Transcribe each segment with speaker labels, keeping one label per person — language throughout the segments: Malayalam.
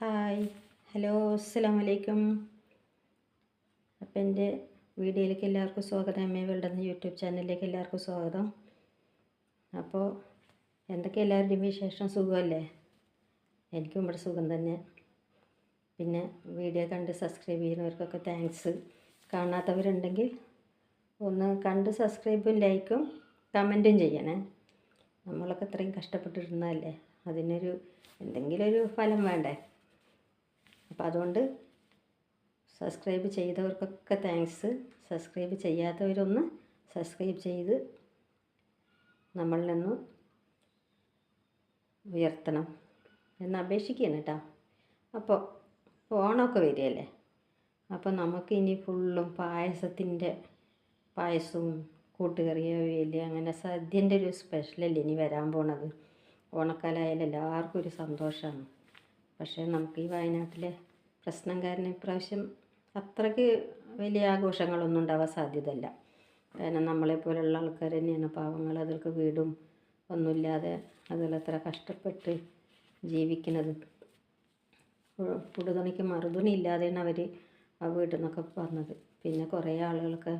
Speaker 1: ഹായ്. ഹലോ അസ്സാം വലൈക്കും അപ്പം എന്റെ വീഡിയോയിലേക്ക് എല്ലാവർക്കും സ്വാഗതം. എം എ യൂട്യൂബ് ചാനലിലേക്ക് എല്ലാവർക്കും സ്വാഗതം. അപ്പോൾ എന്തൊക്കെ എല്ലാവരുടെയും വിശേഷം? സുഖമല്ലേ? എനിക്കും ഇവിടെ സുഖം തന്നെ. പിന്നെ വീഡിയോ കണ്ട് സബ്സ്ക്രൈബ് ചെയ്യുന്നവർക്കൊക്കെ താങ്ക്സ്. കാണാത്തവരുണ്ടെങ്കിൽ ഒന്ന് കണ്ട് സബ്സ്ക്രൈബും ലൈക്കും കമന്റും ചെയ്യണേ. നമ്മളൊക്കെ ഇത്രയും കഷ്ടപ്പെട്ടിരുന്നതല്ലേ? അതിനൊരു എന്തെങ്കിലും ഒരു ഫലം വേണ്ടേ? അപ്പോൾ അതുകൊണ്ട് സബ്സ്ക്രൈബ് ചെയ്തവർക്കൊക്കെ താങ്ക്സ്. സബ്സ്ക്രൈബ് ചെയ്യാത്തവരൊന്ന് സബ്സ്ക്രൈബ് ചെയ്ത് നമ്മളിൽ നിന്ന് ഉയർത്തണം എന്ന് അപേക്ഷിക്കുകയാണ് കേട്ടോ. അപ്പോൾ ഓണമൊക്കെ വരികയല്ലേ? അപ്പോൾ നമുക്ക് ഇനി ഫുള്ളും പായസത്തിന്റെ പായസവും കൂട്ടുകറിയോ ഇല്ല അങ്ങനെ സദ്യന്റെ ഒരു സ്പെഷ്യലല്ലേ ഇനി വരാൻ പോണത്? ഓണക്കാലമായാലും എല്ലാവർക്കും ഒരു സന്തോഷമാണ്. പക്ഷേ നമുക്ക് ഈ വയനാട്ടിലെ പ്രശ്നം കാരണം ഇപ്രാവശ്യം അത്രയ്ക്ക് വലിയ ആഘോഷങ്ങളൊന്നും ഉണ്ടാവാൻ സാധ്യതയല്ല. കാരണം നമ്മളെപ്പോലുള്ള ആൾക്കാർ തന്നെയാണ്. പാവങ്ങൾ അതിൽക്ക് വീടും. ഒന്നുമില്ലാതെ അതിലത്ര കഷ്ടപ്പെട്ട് ജീവിക്കുന്നത്. പുടുതുണിക്ക് മറുതുണി ഇല്ലാതെയാണ് അവർ ആ വീട്ടിൽ നിന്നൊക്കെ വന്നത്. പിന്നെ കുറേ ആളുകളൊക്കെ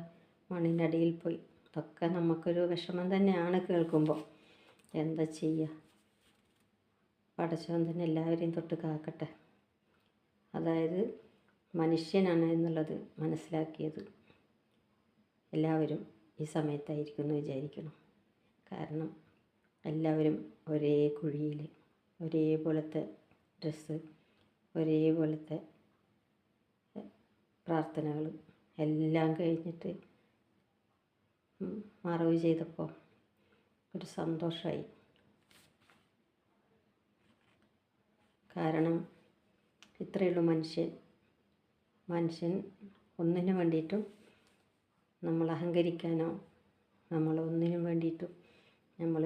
Speaker 1: അടിയിൽ പോയി. അതൊക്കെ നമുക്കൊരു വിഷമം തന്നെയാണ് കേൾക്കുമ്പോൾ എന്താ ചെയ്യുക പടച്ചവൻ തന്നെ എല്ലാവരെയും തൊട്ട് കാക്കട്ടെ. അതായത് മനുഷ്യനാണ് എന്നുള്ളത് മനസ്സിലാക്കിയത്. എല്ലാവരും ഈ സമയത്തായിരിക്കും എന്ന് വിചാരിക്കണം. കാരണം എല്ലാവരും ഒരേ കുഴിയിൽ ഒരേപോലത്തെ ഡ്രസ്സ് ഒരേപോലത്തെ പ്രാർത്ഥനകൾ എല്ലാം കഴിഞ്ഞിട്ട് മറവ് ചെയ്തപ്പോൾ ഒരു സന്തോഷമായി. കാരണം ഇത്രയേ ഉള്ളൂ മനുഷ്യൻ. മനുഷ്യൻ ഒന്നിനു വേണ്ടിയിട്ടും നമ്മൾ അഹങ്കരിക്കാനോ നമ്മൾ ഒന്നിനും വേണ്ടിയിട്ടും നമ്മൾ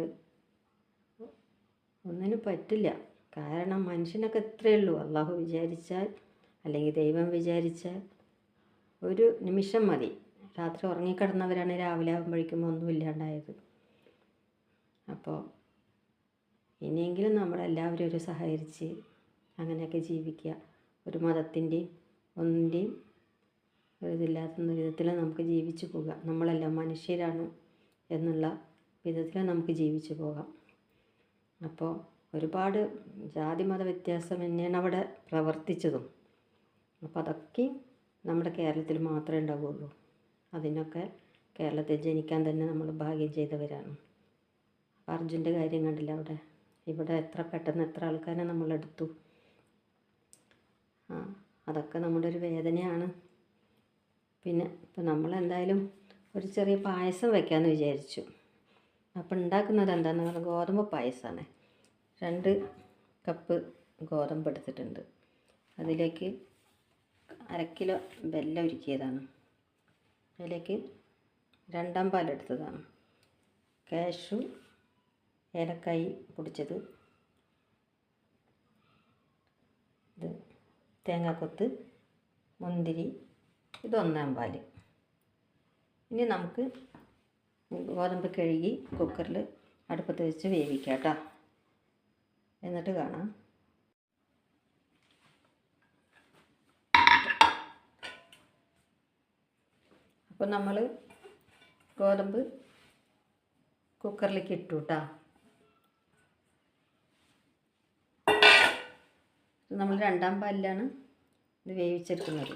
Speaker 1: ഒന്നിനും പറ്റില്ല. കാരണം മനുഷ്യനൊക്കെ ഇത്രയേ ഉള്ളൂ. അള്ളാഹു വിചാരിച്ചാൽ അല്ലെങ്കിൽ ദൈവം വിചാരിച്ചാൽ ഒരു നിമിഷം മതി. രാത്രി ഉറങ്ങിക്കിടന്നവരാണ് രാവിലെ ആകുമ്പോഴേക്കും ഒന്നുമില്ലാണ്ടായത് അപ്പോൾ ഇനിയെങ്കിലും നമ്മളെല്ലാവരും ഒരു സഹകരിച്ച് അങ്ങനെയൊക്കെ ജീവിക്കുക. ഒരു മതത്തിന്റെയും ഒന്നിന്റെയും ഒരു ഇതില്ലാത്ത വിധത്തിൽ നമുക്ക് ജീവിച്ചു പോകാം. നമ്മളെല്ലാം മനുഷ്യരാണ് എന്നുള്ള വിധത്തിൽ നമുക്ക് ജീവിച്ചു പോകാം. അപ്പോൾ ഒരുപാട് ജാതി മത വ്യത്യാസം തന്നെയാണ് അവിടെ പ്രവർത്തിച്ചതും. അപ്പോൾ അതൊക്കെ നമ്മുടെ കേരളത്തിൽ മാത്രമേ ഉണ്ടാവുകയുള്ളൂ. അതിനൊക്കെ കേരളത്തിൽ ജനിക്കാൻ തന്നെ നമ്മൾ ഭാഗ്യം ചെയ്തവരാണ്. അർജുന്റെ കാര്യം കണ്ടില്ല അവിടെ? ഇവിടെ എത്ര പെട്ടെന്ന് എത്ര ആൾക്കാരെ നമ്മളെടുത്തു. അതൊക്കെ നമ്മുടെ ഒരു വേദനയാണ്. പിന്നെ ഇപ്പം നമ്മളെന്തായാലും ഒരു ചെറിയ പായസം വെക്കാമെന്ന് വിചാരിച്ചു. അപ്പം ഉണ്ടാക്കുന്നത് എന്താണെന്ന് പറഞ്ഞാൽ ഗോതമ്പ് പായസമാണ് രണ്ട് കപ്പ് ഗോതമ്പ് എടുത്തിട്ടുണ്ട്. അതിലേക്ക് അര കിലോ വെല്ലം ഉരുക്കിയതാണ്. അതിലേക്ക് രണ്ടാം പാലെടുത്തതാണ് കാഷു ഏലക്കായി പൊടിച്ചത് ഇത് തേങ്ങാക്കൊത്ത് മുന്തിരി ഇതൊന്നാം പാൽ. ഇനി നമുക്ക് ഗോതമ്പ് കഴുകി കുക്കറിൽ അടുപ്പത്ത് വെച്ച് വേവിക്കാം കേട്ടോ. എന്നിട്ട് കാണാം. അപ്പോൾ നമ്മൾ ഗോതമ്പ് കുക്കറിലേക്ക് ഇട്ടു കേട്ടോ. നമ്മൾ രണ്ടാം പാലിലാണ് ഇത് വേവിച്ചെടുക്കുന്നത്.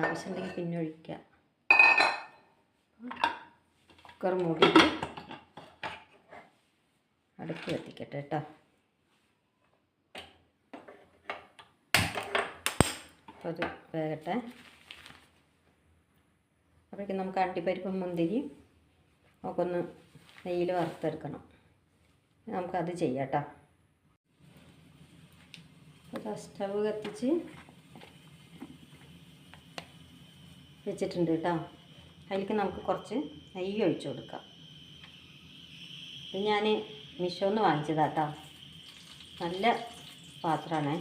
Speaker 1: ആവശ്യമുണ്ടെങ്കിൽ പിന്നെ ഒഴിക്കാം. കുക്കർ മൂടിയിട്ട് അടുപ്പ് കത്തിക്കട്ടെ കേട്ടോ. അപ്പോൾ അത് വേകട്ടെ. അപ്പോഴേക്കും നമുക്ക് അണ്ടിപ്പരിപ്പും മുന്തിരി ഒക്കെ ഒന്ന് നെയ്യിൽ വറുത്തെടുക്കണം. നമുക്കത് ചെയ്യാം കേട്ടോ സ്റ്റവ് കത്തിച്ച് വെച്ചിട്ടുണ്ട് കേട്ടോ. അതിലേക്ക് നമുക്ക് കുറച്ച് നെയ്യ് ഒഴിച്ചു കൊടുക്കാം. ഇത് ഞാൻ മിഷോന്ന് വാങ്ങിച്ചതാട്ടോ നല്ല പാത്രമാണ്.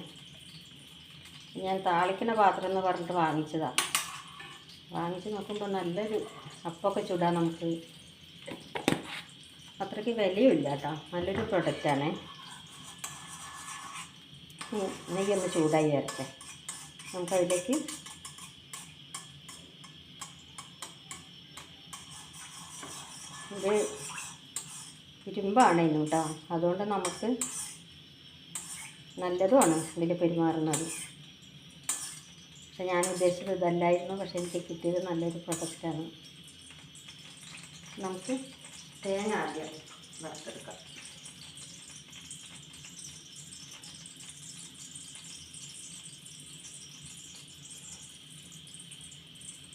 Speaker 1: ഞാൻ താളിക്കുന്ന പാത്രം എന്ന് പറഞ്ഞിട്ട് വാങ്ങിച്ചതാണ് വാങ്ങിച്ച് നോക്കുമ്പോൾ നല്ലൊരു അപ്പമൊക്കെ ചുടാൻ നമുക്ക്. അത്രയ്ക്ക് വിലയുമില്ല കേട്ടോ നല്ലൊരു പ്രൊഡക്റ്റാണ് നെയ്യൊന്ന് ചൂടായി വരട്ടെ. നമുക്കതിലേക്ക് ഇത് ഇരുമ്പാണ് ഇന്ന് കേട്ടോ അതുകൊണ്ട് നമുക്ക് നല്ലതുമാണ് ഇതിൽ പെരുമാറുന്നത്. പക്ഷെ ഞാൻ ഉദ്ദേശിച്ചത് ഇതല്ലായിരുന്നു. പക്ഷെ എനിക്ക് കിട്ടിയത് നല്ലൊരു പ്രൊഡക്റ്റാണ് നമുക്ക് തേങ്ങ ആദ്യം വറുത്തെടുക്കാം.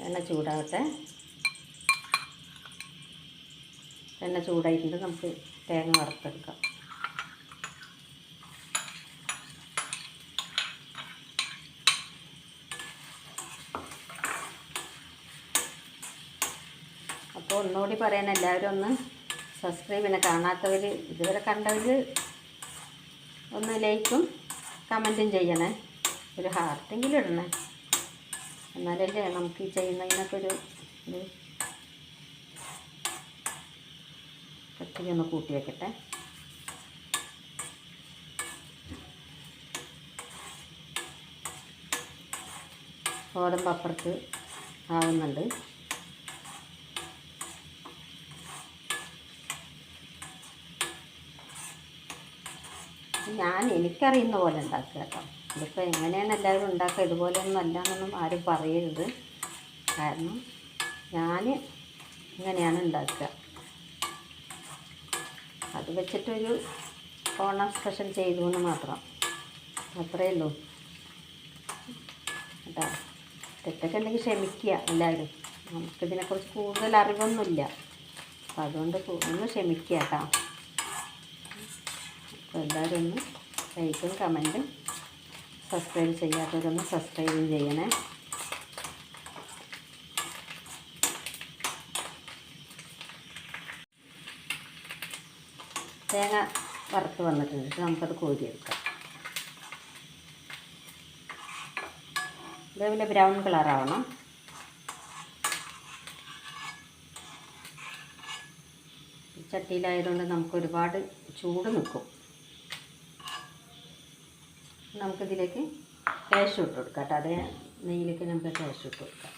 Speaker 1: എണ്ണ ചൂടാവട്ടെ. എണ്ണ ചൂടായിട്ടുണ്ട് നമുക്ക് തേങ്ങ വറുത്തെടുക്കാം. അപ്പോൾ ഒന്നുകൂടി പറയാൻ എല്ലാവരും ഒന്ന് സബ്സ്ക്രൈബ് ചെയ്യണം കാണാത്തവർ ഇതുവരെ കണ്ടവർ ഒന്ന് ലൈക്കും കമന്റും ചെയ്യണേ. ഒരു ഹാർട്ടെങ്കിലും ഇടണേ. എന്നാലല്ലേ നമുക്ക് ഈ ചെയ്യുന്നതിനൊക്കെ ഒരു ഇത് ഒന്ന് കൂട്ടി വെക്കട്ടെ. ഗോതമ്പ് അപ്പുറത്ത് ആവുന്നുണ്ട്. ഞാൻ എനിക്കറിയുന്ന പോലെ ഉണ്ടാക്കുക കേട്ടോ. ഇതിപ്പോൾ എങ്ങനെയാണ് എല്ലാവരും ഉണ്ടാക്കുക? ഇതുപോലെയൊന്നും അല്ല എന്നൊന്നും ആരും പറയരുത്. കാരണം ഞാൻ ഇങ്ങനെയാണ് ഉണ്ടാക്കുക. അത് വെച്ചിട്ടൊരു ഓണം സ്പെഷ്യൽ ചെയ്തു എന്ന് മാത്രം. അത്രയേ ഉള്ളൂ. കേട്ടോ. തെറ്റൊക്കെ ഉണ്ടെങ്കിൽ ക്ഷമിക്കുക എല്ലാവരും. നമുക്കിതിനെക്കുറിച്ച് കൂടുതൽ അറിവൊന്നുമില്ല. അപ്പം അതുകൊണ്ട് ഒന്ന് ക്ഷമിക്കുക കേട്ടോ. അപ്പോൾ എല്ലാവരും ഒന്ന് ലൈക്കും കമന്റും സബ്സ്ക്രൈബ് ചെയ്യാത്തവരൊന്ന് സബ്സ്ക്രൈബും ചെയ്യണേ. തേങ്ങ വറുത്ത് വന്നിട്ടുണ്ട്. നമുക്കത് കോരിയെടുക്കാം. ഇതേപോലെ ബ്രൗൺ കളറാവണം. ചട്ടിയിലായതുകൊണ്ട് നമുക്ക് ഒരുപാട് ചൂട് നിൽക്കും. നമുക്കിതിലേക്ക് ക്യാഷ് ഇട്ട് കൊടുക്കാം കേട്ടോ. അതേ നെയ്യിലേക്ക് നമുക്ക് ക്യാഷ് ഇട്ട് കൊടുക്കാം.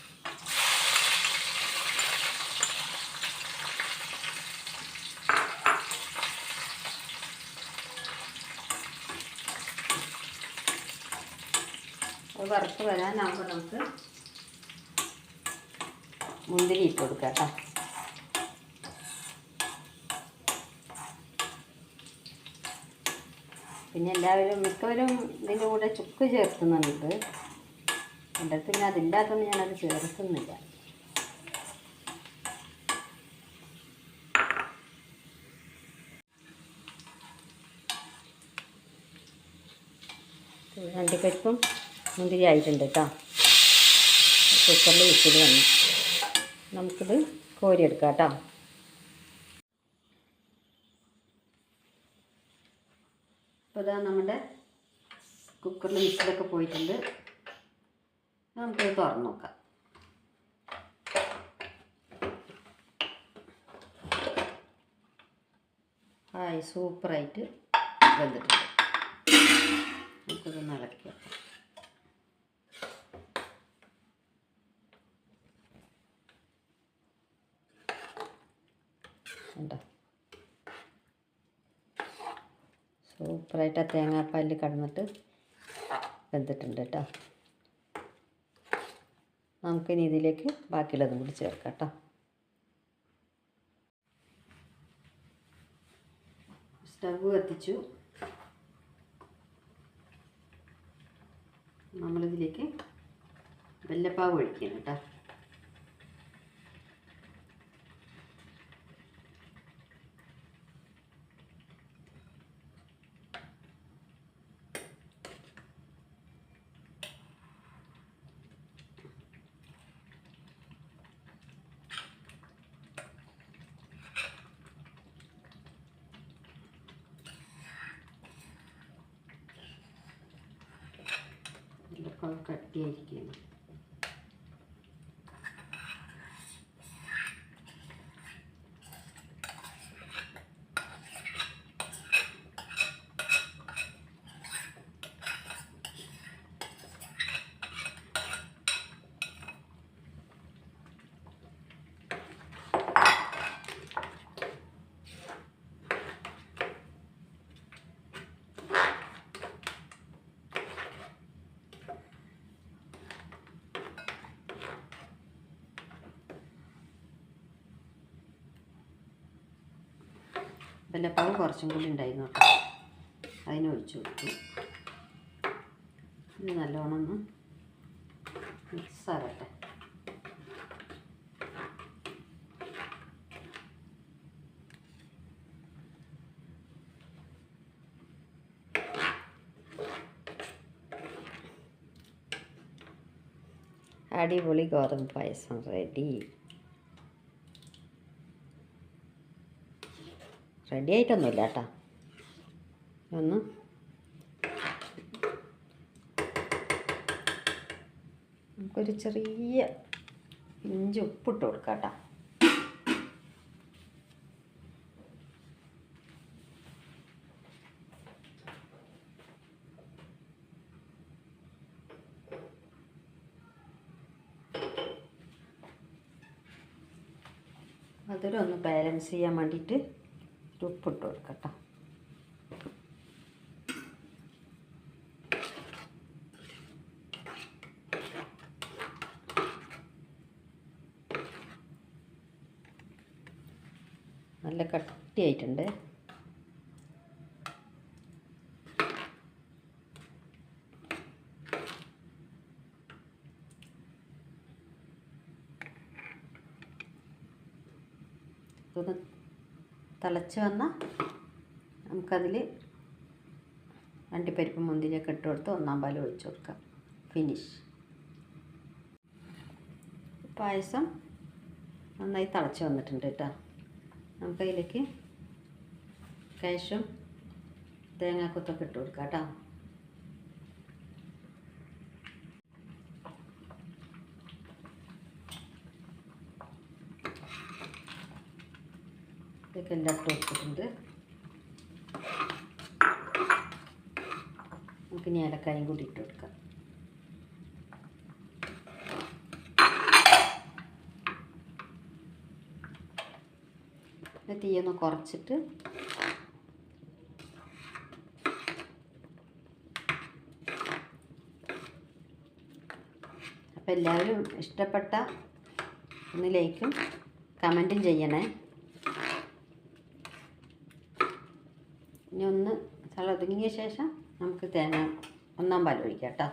Speaker 1: വറുത്ത് വരാനാകുമ്പോൾ നമുക്ക് മുന്തിരി ഇട്ട് കൊടുക്കാം കേട്ടോ. പിന്നെ എല്ലാവരും മിക്കവരും ഇതിന്റെ കൂടെ ചുക്ക് ചേർക്കുന്നുണ്ട്. എന്റെ പിന്നെ അതില്ലാത്തതുകൊണ്ട് ഞാനത് ചേർക്കുന്നില്ല. അണ്ടിപ്പരിപ്പും മുന്തിരി ആയിട്ടുണ്ട് കേട്ടോ. കുക്കറിൽ വിസിൽ വന്നു. നമുക്കിത് കോരിയെടുക്കാം കേട്ടോ. അപ്പോൾ ഇതാ നമ്മുടെ കുക്കറിൽ മിക്സിലൊക്കെ പോയിട്ടുണ്ട്. നമുക്കിത് തുറന്ന് നോക്കാം. ഹായ് സൂപ്പറായിട്ട് വെന്തിട്ടുണ്ട്. നമുക്കിതൊന്ന് ഇളക്കി വെക്കാം. ഉണ്ടോ സൂപ്പറായിട്ട് ആ തേങ്ങാപ്പാലിൽ കടന്നിട്ട് വെന്തിട്ടുണ്ട് കേട്ടോ. നമുക്കിനി ഇതിലേക്ക് ബാക്കിയുള്ളതും കൂടി ചേർക്കാം കേട്ടോ. സ്റ്റവ് കത്തിച്ചു. നമ്മളിതിലേക്ക് വെല്ലപ്പാവ് ഒഴിക്കണം കേട്ടോ. വെല്ലപ്പാവ് കട്ടിയായിരിക്കണം വെല്ലപ്പാവ് കുറച്ചും കൂടി ഉണ്ടായിരുന്നു കേട്ടോ. അതിനൊഴിച്ചു കൊടുത്തു. ഇത് നല്ലോണം ഒന്ന് മിക്സ് അടിപൊളി ഗോതമ്പ് പായസം റെഡി റെഡി ആയിട്ടൊന്നുമില്ല കേട്ടോ. ഒന്ന്. നമുക്കൊരു ചെറിയ ഇഞ്ചി ഉപ്പിട്ട് കൊടുക്കാം കേട്ടോ. ഒന്ന് ബാലൻസ് ചെയ്യാൻ വേണ്ടിയിട്ട് ഉപ്പിട്ട് കൊടുക്കട്ടോ. നല്ല കട്ടിയായിട്ടുണ്ട് ഇതൊന്ന് തിളച്ച് വന്നാൽ നമുക്കതിൽ അണ്ടിപ്പരിപ്പ് മുന്തിരിയൊക്കെ ഇട്ട് കൊടുത്ത് ഒന്നാം പാൽ ഒഴിച്ചു കൊടുക്കാം. ഫിനിഷ് പായസം നന്നായി തിളച്ച് വന്നിട്ടുണ്ട് കേട്ടോ. നമുക്കതിലേക്ക് കാശും തേങ്ങാക്കൊത്തൊക്കെ ഇട്ട് കൊടുക്കാം കേട്ടോ. ഇതൊക്കെ ഇട്ട് കൊടുത്തിട്ടുണ്ട് ഏലക്കായും കൂടി ഇട്ട് കൊടുക്കാം. തീയൊന്ന് കുറച്ചിട്ട് അപ്പോൾ എല്ലാവരും ഇഷ്ടപ്പെട്ട ഒന്ന് ലൈക്കും കമന്റും ചെയ്യണേ. ഇനി ഒന്ന് തിളതുങ്ങിയ ശേഷം നമുക്ക് തേങ്ങ ഒന്നാം പാൽ ഒഴിക്കാം കേട്ടോ.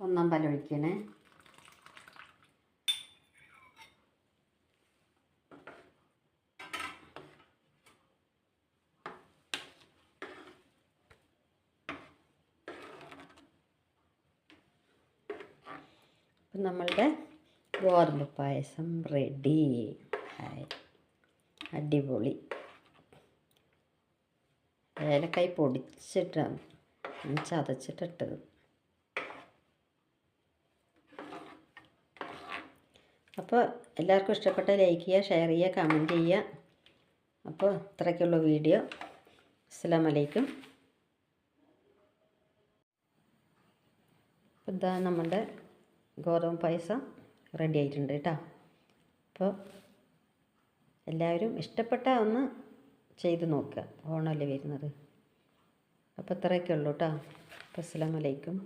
Speaker 1: ഒന്നാം പാൽ ഒഴിക്കണേ. അപ്പം നമ്മളുടെ ഗോതമ്പ് പായസം റെഡി ഹായ്. അടിപൊളി. ഏലക്കായി പൊടിച്ചിട്ടാണ് ചതച്ചിട്ടിട്ടത്. അപ്പോൾ എല്ലാവർക്കും ഇഷ്ടപ്പെട്ട ലൈക്ക് ചെയ്യുക ഷെയർ ചെയ്യുക കമന്റ് ചെയ്യുക. അപ്പോൾ ഇത്രയ്ക്കുള്ള വീഡിയോ അസ്സാം വലൈക്കും ഇതാ നമ്മുടെ ഗോതമ്പ് പായസം റെഡി ആയിട്ടുണ്ട് കേട്ടോ. അപ്പോൾ എല്ലാവരും ഇഷ്ടപ്പെട്ട ഒന്ന് ചെയ്ത് നോക്കുക. ഓണമല്ലേ വരുന്നത്. അപ്പോൾ ഇത്രയൊക്കെ ഉള്ളൂ കേട്ടോ. അപ്പോൾ അസ്സാം വലൈക്കും